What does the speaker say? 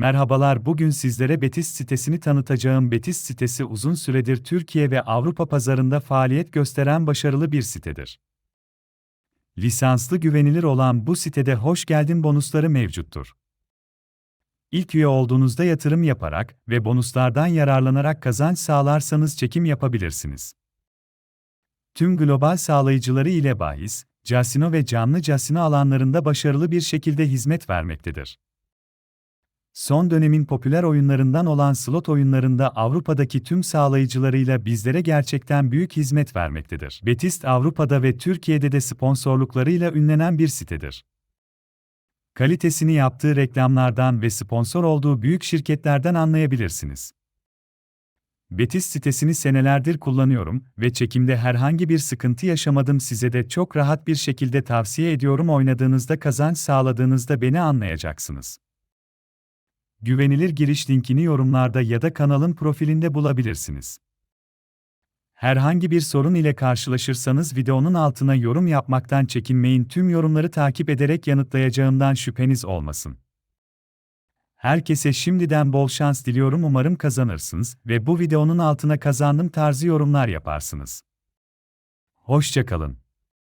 Merhabalar, bugün sizlere Betis sitesini tanıtacağım. Betis sitesi uzun süredir Türkiye ve Avrupa pazarında faaliyet gösteren başarılı bir sitedir. Lisanslı güvenilir olan bu sitede hoş geldin bonusları mevcuttur. İlk üye olduğunuzda yatırım yaparak ve bonuslardan yararlanarak kazanç sağlarsanız çekim yapabilirsiniz. Tüm global sağlayıcıları ile bahis, casino ve canlı casino alanlarında başarılı bir şekilde hizmet vermektedir. Son dönemin popüler oyunlarından olan slot oyunlarında Avrupa'daki tüm sağlayıcılarıyla bizlere gerçekten büyük hizmet vermektedir. Betist Avrupa'da ve Türkiye'de de sponsorluklarıyla ünlenen bir sitedir. Kalitesini yaptığı reklamlardan ve sponsor olduğu büyük şirketlerden anlayabilirsiniz. Betis sitesini senelerdir kullanıyorum ve çekimde herhangi bir sıkıntı yaşamadım size de çok rahat bir şekilde tavsiye ediyorum oynadığınızda kazanç sağladığınızda beni anlayacaksınız. Güvenilir giriş linkini yorumlarda ya da kanalın profilinde bulabilirsiniz. Herhangi bir sorun ile karşılaşırsanız videonun altına yorum yapmaktan çekinmeyin. Tüm yorumları takip ederek yanıtlayacağımdan şüpheniz olmasın. Herkese şimdiden bol şans diliyorum umarım kazanırsınız ve bu videonun altına kazandım tarzı yorumlar yaparsınız. Hoşçakalın.